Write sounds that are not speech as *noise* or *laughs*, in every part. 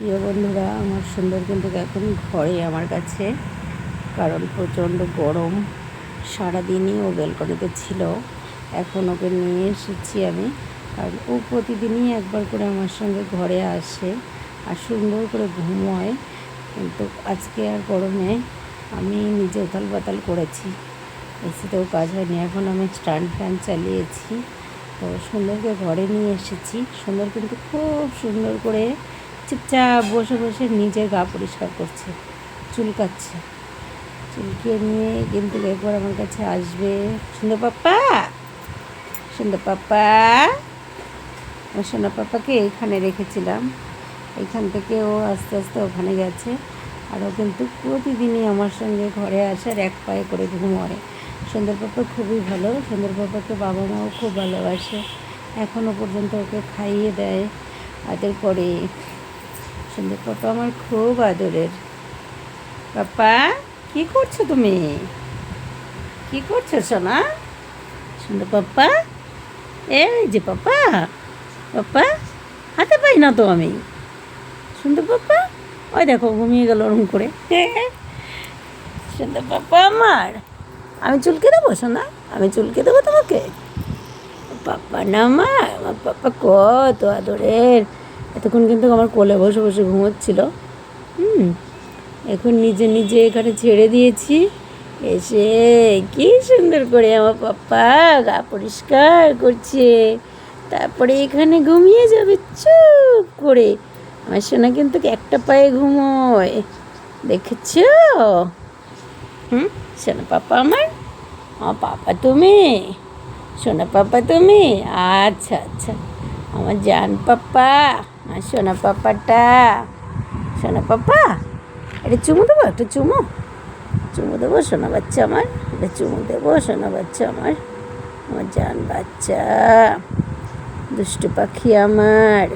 প্রিয় বন্ধুরা, আমার সুন্দর কিন্তু এখন ঘরে আমার কাছে, কারণ প্রচণ্ড গরম। সারাদিনই ও বেলকনিতে ছিল। এখন ওকে নিয়ে এসেছি আমি। কারণ ও প্রতিদিনই একবার করে আমার সঙ্গে ঘরে আসে আর সুন্দর করে ঘুমোয়। কিন্তু আজকে আর গরমে আমি নিজে উথাল পাতাল করেছি। এসিতেও কাজ হয়নি। এখন আমি স্ট্যান্ড ফ্যান চালিয়েছি। তো সুন্দরকে ঘরে নিয়ে এসেছি। সুন্দর কিন্তু খুব সুন্দর করে চুপচাপ বসে বসে নিজের গা পরিষ্কার করছে, চুলকাচ্ছে। চুলকিয়ে নিয়ে কিন্তু এরপর আমার কাছে আসবে। সুন্দর পাপ্পা সুন্দর পাপ্পা, আমার সোনা পাপ্পাকে এইখানে রেখেছিলাম। এইখান থেকে ও আস্তে আস্তে ওখানে গেছে। আর ও কিন্তু প্রতিদিনই আমার সঙ্গে ঘরে আসার এক পায়ে করে ঘুমোয়। সুন্দর পাপা খুবই ভালো। সুন্দর পাপাকে বাবা মাও খুব ভালোবাসে। এখনও পর্যন্ত ওকে খাইয়ে দেয়। আদর করে সুন্দর পাপা আমার খুব আদরের। পাপা কি করছ তুমি? কি করছ সোনা? সুন্দর পাপ্পা এই যে পাপা পাপা হাতে পাই না তো আমি। সুন্দর পাপা ওই দেখো, ঘুমিয়ে গেল ওরম করে। *laughs* সুন্দর পাপা আমার, আমি চুলকে দেবো সোনা? আমি চুলকে দেবো তোমাকে? পাপ্পা না আমার আমার পাপ্পা কত আদরের। এতক্ষণ কিন্তু আমার কোলে বসে বসে ঘুমোচ্ছিল। হুম, এখন নিজে নিজে এখানে ছেড়ে দিয়েছি। এসে কি সুন্দর করে আমার পাপ্পা গা পরিষ্কার করছে। তারপরে এখানে ঘুমিয়ে যাবে চুপ করে। আমার সোনা কিন্তু একটা পায়ে ঘুমোয়। দেখেছ? হুম, সোনা পাপা আমার? আমার পাপা তুমি? সোনা পাপা তুমি? আচ্ছা আচ্ছা। আমার জান পাপ্পা আমার সোনা পাপাটা সোনা পাপা এটা চুমু দেবো একটা চুমু চুমু দেবো সোনা বাচ্চা আমার এটা চুমু দেবো সোনা বাচ্চা আমার আমার জান বাচ্চা দুষ্টু পাখি আমার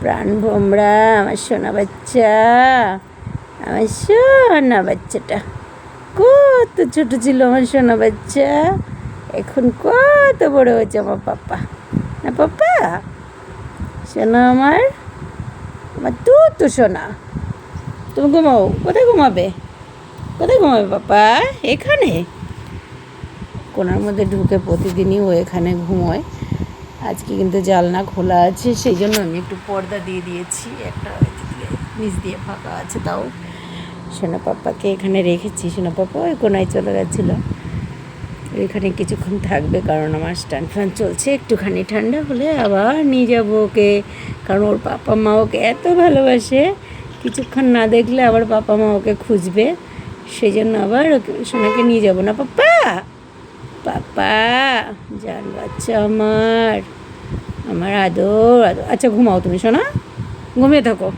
প্রাণ ভোমরা আমার সোনা বাচ্চা আমার সোনা বাচ্চাটা কত ছোট ছিল আমার সোনা বাচ্চা। এখন কত বড় হয়েছে আমার পাপ্পা না পাপ্পা? সোনা আমার। আমার তু তো সোনা। তুমি ঘুমাও। কোথায় ঘুমাবে? কোথায় ঘুমাবে পাপা এখানে? কোনার মধ্যে ঢুকে প্রতিদিনই ও এখানে ঘুমোয়। আজকে কিন্তু জালনা খোলা আছে, সেই জন্য আমি একটু পর্দা দিয়ে দিয়েছি। একটা নিচ দিয়ে ফাঁকা আছে তাও। সোনা পাপ্পাকে এখানে রেখেছি। সোনা পাপ্পা ওই কোনায় চলে গেছিল। এখানে কিছুক্ষণ থাকবে কারণ আমার স্ট্যান্ড ফ্যান চলছে। একটুখানি ঠান্ডা হলে আবার নিয়ে যাব ওকে। কারণ ওর পাপা মা ওকে এত ভালোবাসে। কিছুক্ষণ না দেখলে আবার পাপা মা ওকে খুঁজবে। সেই জন্য আবার ওকে, সোনাকে নিয়ে যাব না। পাপ্পা! পাপা জান বাচ্চা আমার। আমার আদর আদর। আচ্ছা ঘুমাও তুমি, সোনা। ঘুমিয়ে থাকো।